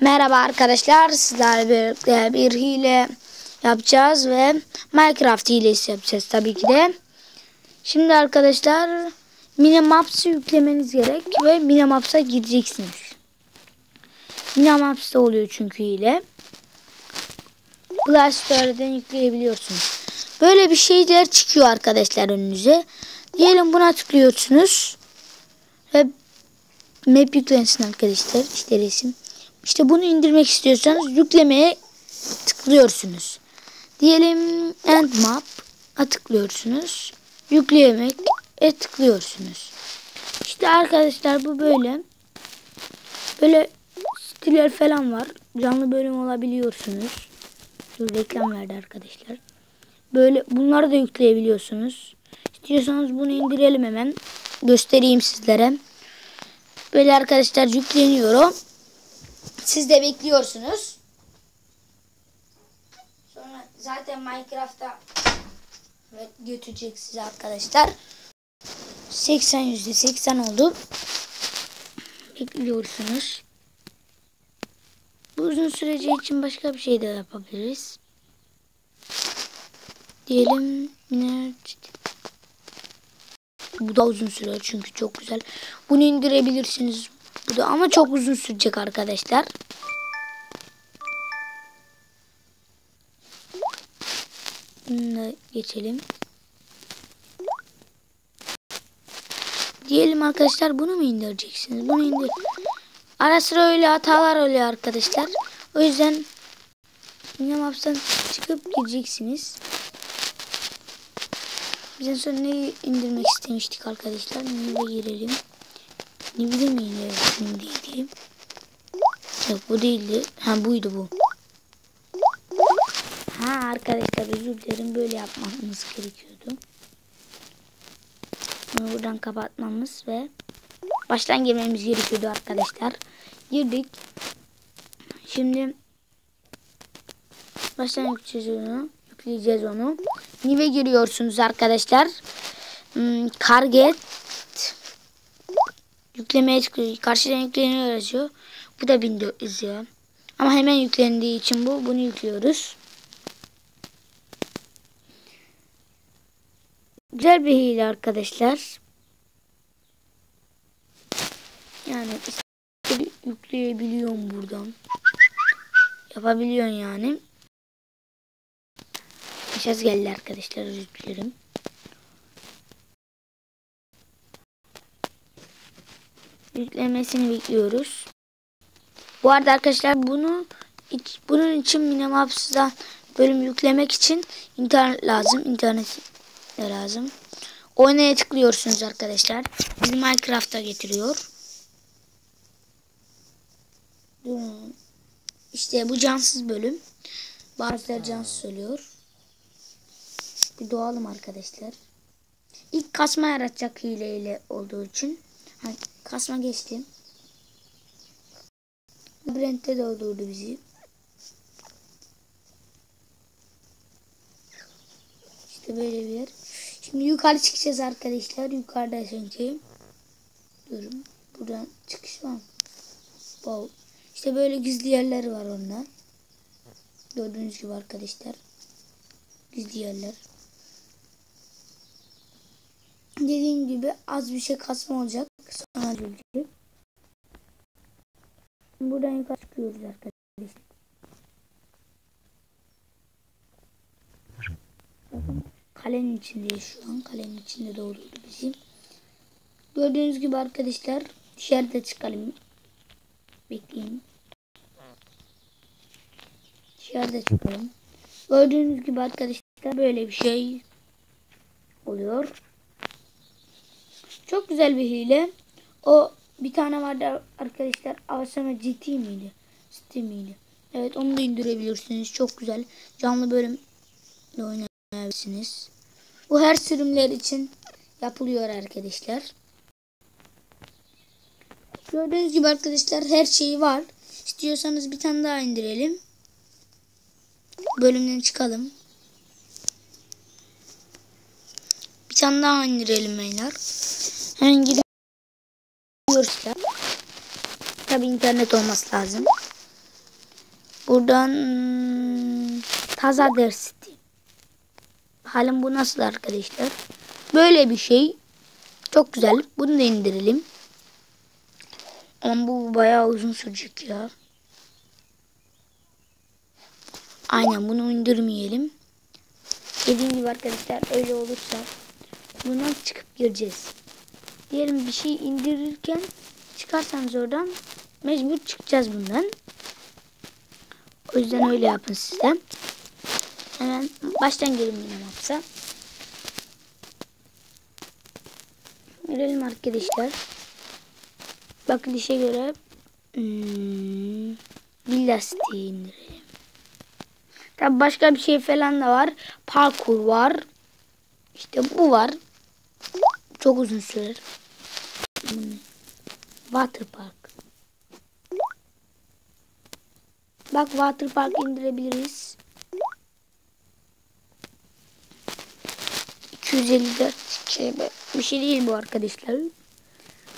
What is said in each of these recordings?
Merhaba arkadaşlar sizlerle birlikte bir hile yapacağız ve Minecraft hilesi yapacağız tabii ki de. Şimdi arkadaşlar Minimaps'ı yüklemeniz gerek ve Minimaps'a gideceksiniz. Minimaps'ta oluyor çünkü hile. Play yükleyebiliyorsunuz. Böyle bir şeyler çıkıyor arkadaşlar önünüze. Diyelim buna tıklıyorsunuz. Ve map yüklensin arkadaşlar. İşte resim. İşte bunu indirmek istiyorsanız yüklemeye tıklıyorsunuz. Diyelim end map'a tıklıyorsunuz. Yüklemek e tıklıyorsunuz. İşte arkadaşlar bu böyle. Böyle stiller falan var. Canlı bölüm olabiliyorsunuz. Dur reklam verdi arkadaşlar. Böyle bunları da yükleyebiliyorsunuz. İstiyorsanız bunu indirelim hemen. Göstereyim sizlere. Böyle arkadaşlar yükleniyorum. Siz de bekliyorsunuz. Sonra zaten Minecraft'ta götürecek size arkadaşlar. 80 yüzde 80 oldu. Bekliyorsunuz. Bu uzun süreci için başka bir şey de yapabiliriz. Diyelim yine bu da uzun sürer çünkü çok güzel. Bunu indirebilirsiniz. Bu da ama çok uzun sürecek arkadaşlar. Bunu geçelim. Diyelim arkadaşlar bunu mu indireceksiniz? Bunu indir. Ara sıra öyle hatalar oluyor arkadaşlar. O yüzden Minimaps'tan çıkıp gideceksiniz. Bizden sonra neyi indirmek istemiştik arkadaşlar? Neye girelim. Ne bileyim yine şimdiydi. Yok bu değildi. Ha buydu bu. Ha arkadaşlar özür dilerim böyle yapmamız gerekiyordu. Bunu buradan kapatmamız ve baştan girmemiz gerekiyordu arkadaşlar. Girdik. Şimdi baştan yükleyeceğiz onu. Yükleyeceğiz onu. Nive giriyorsunuz arkadaşlar. Hmm, Target yüklemeye çıkıyor. Karşıdan yükleniyor yazıyor. Bu da 1400 ya. Ama hemen yüklendiği için bu. Bunu yüklüyoruz. Güzel bir hile arkadaşlar. Yani yükleyebiliyorum buradan. Yapabiliyorsun yani. Mesaj geldi arkadaşlar özür dilerim. Yüklemesini bekliyoruz. Bu arada arkadaşlar bunu bunun için Minimaps'dan bölüm yüklemek için internet lazım. İnternet lazım. Oynaya tıklıyorsunuz arkadaşlar. Bizi Minecraft'a getiriyor. İşte bu cansız bölüm. Bazıları cansız söylüyor. Bir doğalım arkadaşlar. İlk kasma yaratacak hileyle olduğu için. Kasma geçtim. Labirentte doldurdu bizi. İşte böyle bir yer. Şimdi yukarı çıkacağız arkadaşlar. Yukarıda çünkü. Durun. Buradan çıkış var mı? Wow. İşte böyle gizli yerler var onlar. Gördüğünüz gibi arkadaşlar. Gizli yerler. Dediğim gibi az bir şey kasma olacak. Sonra gelecek. Buradan yukarı çıkıyoruz arkadaşlar. Bakın kalenin içindeyiz şu an. Kalenin içinde doğruydu bizim. Gördüğünüz gibi arkadaşlar dışarıda çıkalım. Bekleyin. Dışarıda çıkalım. Gördüğünüz gibi arkadaşlar böyle bir şey oluyor. Çok güzel bir hile. O bir tane vardı arkadaşlar. Avsama GT miydi? Steam miydi? Evet onu da indirebilirsiniz. Çok güzel. Canlı bölüm oynayabilirsiniz. Bu her sürümler için yapılıyor arkadaşlar. Gördüğünüz gibi arkadaşlar her şeyi var. İstiyorsanız bir tane daha indirelim. Bölümden çıkalım. Bir tane daha indirelim beyler. Hemen giriyoruz. Tabi internet olması lazım. Buradan Taza City. Halim bu nasıl arkadaşlar? Böyle bir şey. Çok güzel. Bunu da indirelim. Ama bu bayağı uzun sürecek ya. Aynen bunu indirmeyelim. Dediğim gibi arkadaşlar öyle olursa bundan çıkıp gireceğiz. Diyelim bir şey indirirken çıkarsanız oradan mecbur çıkacağız bundan. O yüzden öyle yapın size. Hemen baştan gelin yine yapsa. Görelim arkadaşlar. Bakın işe göre hmm, bir lastiği indirelim. Tabi başka bir şey falan da var. Parkur var. İşte bu var. Çok uzun sürer. Water Park. Bak Water Park indirebiliriz. 254 şey bir şey değil bu arkadaşlar.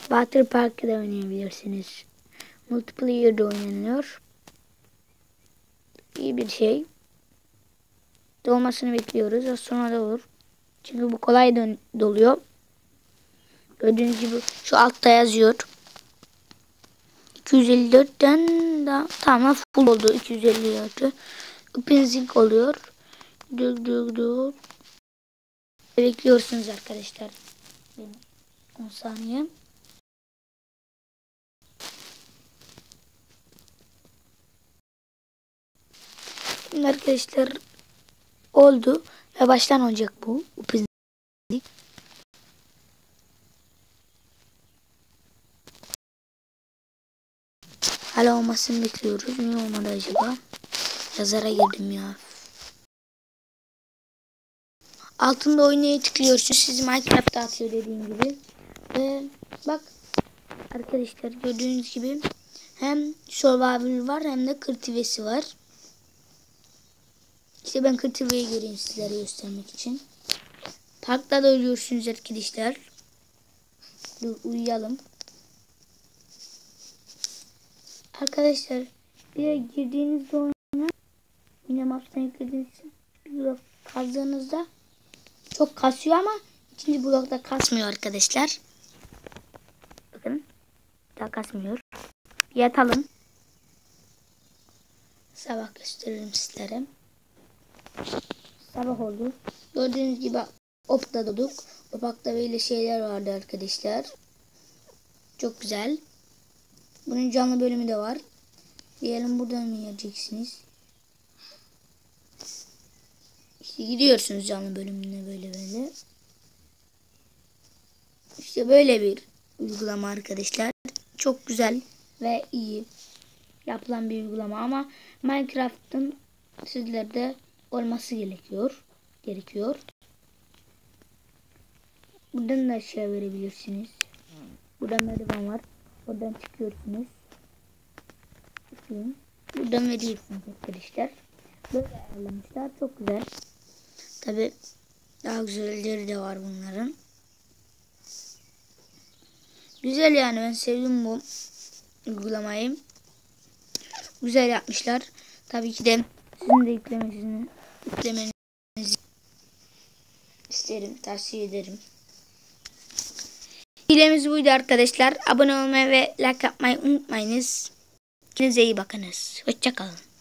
Water Park'ta da oynayabilirsiniz. Multiplayer'da oynanıyor. İyi bir şey. Dolmasını bekliyoruz. Az sonra da olur. Çünkü bu kolay doluyor. Gördüğünüz gibi şu altta yazıyor. 254'ten da tamam full oldu 254'ü. Open zinc oluyor. Dük dük dük. Bekliyorsunuz arkadaşlar. 10 saniye. Şimdi arkadaşlar oldu ve baştan olacak bu. Open Hala olmasını bekliyoruz. Niye olmadı acaba? Yazara girdim ya. Altında oynaya tıklıyorsunuz. Sizi Minecraft'ta atıyor dediğim gibi. Ve bak arkadaşlar gördüğünüz gibi hem survival var hem de kırtivesi var. İşte ben kırtiveyi göreyim sizlere göstermek için. Parkta da ölüyorsunuz arkadaşlar. Dur uyuyalım. Arkadaşlar bir de girdiğinizde oyuna yine maps'tan yüklediğiniz blok kazdığınızda çok kasıyor ama ikinci blokta kasmıyor arkadaşlar. Bakın daha kasmıyor. Yatalım. Sabah gösteririm sizlere. Sabah oldu. Gördüğünüz gibi opta doduk. Opakta böyle şeyler vardı arkadaşlar. Çok güzel. Bunun canlı bölümü de var. Diyelim buradan mı geleceksiniz? İşte gidiyorsunuz canlı bölümüne böyle böyle. İşte böyle bir uygulama arkadaşlar. Çok güzel ve iyi yapılan bir uygulama ama Minecraft'ın sizlerde olması gerekiyor. Gerekiyor. Buradan da aşağı verebilirsiniz. Buradan merdiven var. Oradan çıkıyorsunuz. Çıkayım. Buradan veriyorsunuz arkadaşlar. Böyle ayarlamışlar. Çok güzel. Tabi daha güzelleri de var bunların. Güzel yani ben sevdim bu uygulamayı. Güzel yapmışlar. Tabii ki de sizin de yüklemesini yüklemenizi isterim, tavsiye ederim. Hilemiz buydu arkadaşlar. Abone olmayı ve like yapmayı unutmayınız. Kendinize iyi bakınız. Hoşçakalın.